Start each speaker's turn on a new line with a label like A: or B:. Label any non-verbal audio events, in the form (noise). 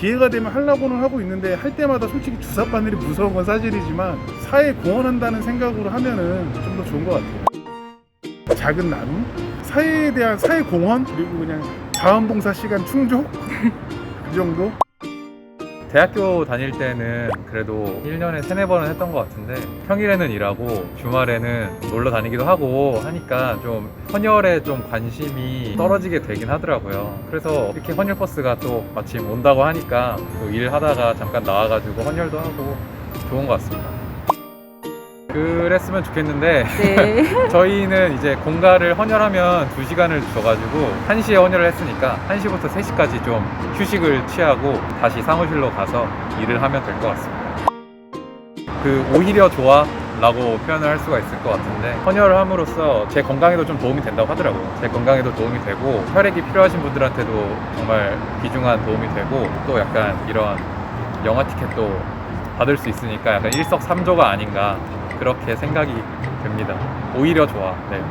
A: 기회가 되면 하려고는 하고 있는데 할 때마다 솔직히 주사 바늘이 무서운 건 사실이지만 사회 공헌한다는 생각으로 하면은 좀 더 좋은 것 같아요. 작은 나눔, 사회에 대한 사회 공헌 그리고 그냥 자원봉사 시간 충족 (laughs) 그 정도.
B: 대학교 다닐 때는 그래도 1년에 세네 번은 했던 것 같은데 평일에는 일하고 주말에는 놀러 다니기도 하고 하니까 좀 헌혈에 좀 관심이 떨어지게 되긴 하더라고요. 그래서 이렇게 헌혈 버스가 또 마침 온다고 하니까 또 일하다가 잠깐 나와가지고 헌혈도 하고 좋은 것 같습니다. 그랬으면 좋겠는데
C: 네. (laughs)
B: 저희는 이제 공가를 헌혈하면 2시간을 줘가지고 1시에 헌혈을 했으니까 1시부터 3시까지 좀 휴식을 취하고 다시 사무실로 가서 일을 하면 될 것 같습니다. 그 오히려 좋아 라고 표현을 할 수가 있을 것 같은데 헌혈을 함으로써 제 건강에도 좀 도움이 된다고 하더라고요. 제 건강에도 도움이 되고 혈액이 필요하신 분들한테도 정말 귀중한 도움이 되고 또 약간 이런 영화 티켓도 받을 수 있으니까 약간 일석삼조가 아닌가 그렇게 생각이 됩니다. 오히려 좋아. 네.